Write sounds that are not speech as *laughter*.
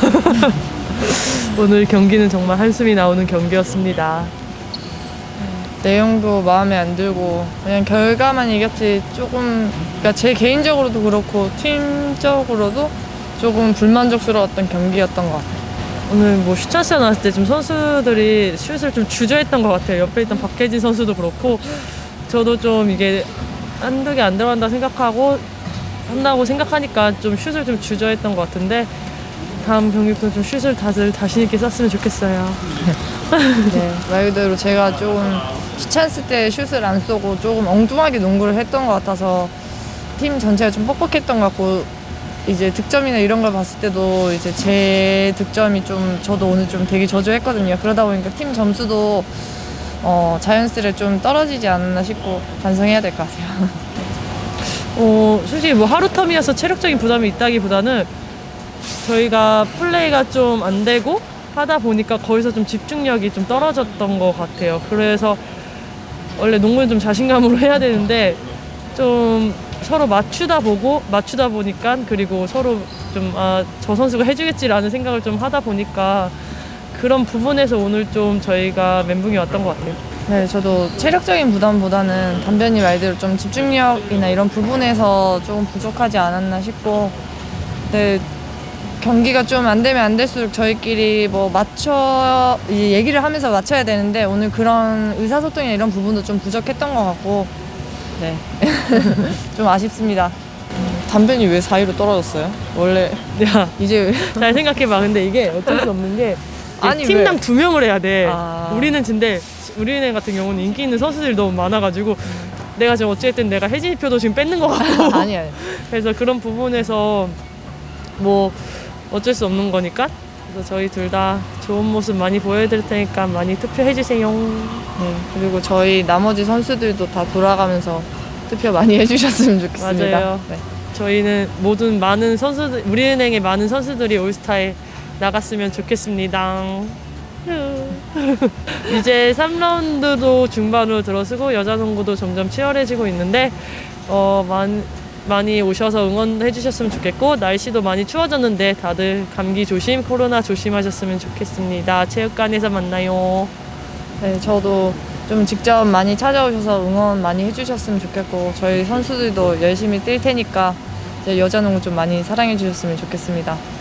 *laughs* 오늘 경기는 정말 한숨이 나오는 경기였습니다. 내용도 마음에 안 들고 그냥 결과만 이겼지 조금 그러니까 제 개인적으로도 그렇고 팀적으로도 조금 불만족스러웠던 경기였던 것 같아요. 오늘 뭐 슈찬스가 나왔을 때 좀 선수들이 슛을 좀 주저했던 것 같아요. 옆에 있던 박혜진 선수도 그렇고 저도 좀 이게 한두 개 안 들어간다 생각하고 한다고 생각하니까 좀 슛을 좀 주저했던 것 같은데 다음 경기부터 좀 슛을 다들 자신 있게 쐈으면 좋겠어요. *laughs* 네, 말 그대로 제가 조금 시찬스 때 슛을 안 쏘고 조금 엉뚱하게 농구를 했던 것 같아서 팀 전체가 좀 뻑뻑했던 것 같고 이제 득점이나 이런 걸 봤을 때도 이제 제 득점이 좀 저도 오늘 좀 되게 저조했거든요. 그러다 보니까 팀 점수도 어, 자연스레 좀 떨어지지 않았나 싶고 반성해야 될 것 같아요. *laughs* 어, 솔직히 뭐 하루 텀이어서 체력적인 부담이 있다기보다는 저희가 플레이가 좀 안 되고 하다 보니까 거기서 좀 집중력이 좀 떨어졌던 것 같아요. 그래서 원래 농구는 좀 자신감으로 해야 되는데 좀 서로 맞추다 보고 맞추다 보니까 그리고 서로 좀 아 저 선수가 해주겠지라는 생각을 좀 하다 보니까 그런 부분에서 오늘 좀 저희가 멘붕이 왔던 것 같아요. 네, 저도 체력적인 부담보다는 담변이 말대로 좀 집중력이나 이런 부분에서 조금 부족하지 않았나 싶고, 네, 경기가 좀 안 되면 안 될수록 저희끼리 뭐 맞춰, 얘기를 하면서 맞춰야 되는데, 오늘 그런 의사소통이나 이런 부분도 좀 부족했던 것 같고, 네. *laughs* 좀 아쉽습니다. 담변이 왜 4위로 떨어졌어요? 원래 야, *laughs* 이제 잘 생각해봐. 근데 이게 어쩔 수 없는 게 아니, 팀당 왜? 두 명을 해야 돼. 아. 우리는 근데 우리은행 같은 경우는 인기 있는 선수들이 너무 많아가지고 내가 지금 어찌됐든 내가 혜진이 표도 지금 뺏는 것 같고 *laughs* 아니 아니. 그래서 그런 부분에서 뭐 어쩔 수 없는 거니까 그래서 저희 둘 다 좋은 모습 많이 보여드릴 테니까 많이 투표해 주세요. 네, 그리고 저희 나머지 선수들도 다 돌아가면서 투표 많이 *laughs* 해주셨으면 좋겠습니다. 맞아요. 네. 저희는 모든 많은 선수들 우리은행의 많은 선수들이 올스타에 나갔으면 좋겠습니다. *laughs* 이제 3라운드도 중반으로 들어서고 여자 농구도 점점 치열해지고 있는데 어, 많, 많이 오셔서 응원해 주셨으면 좋겠고 날씨도 많이 추워졌는데 다들 감기 조심, 코로나 조심하셨으면 좋겠습니다. 체육관에서 만나요. 네, 저도 좀 직접 많이 찾아오셔서 응원 많이 해주셨으면 좋겠고 저희 선수들도 열심히 뛸 테니까 이제 여자 농구 좀 많이 사랑해 주셨으면 좋겠습니다.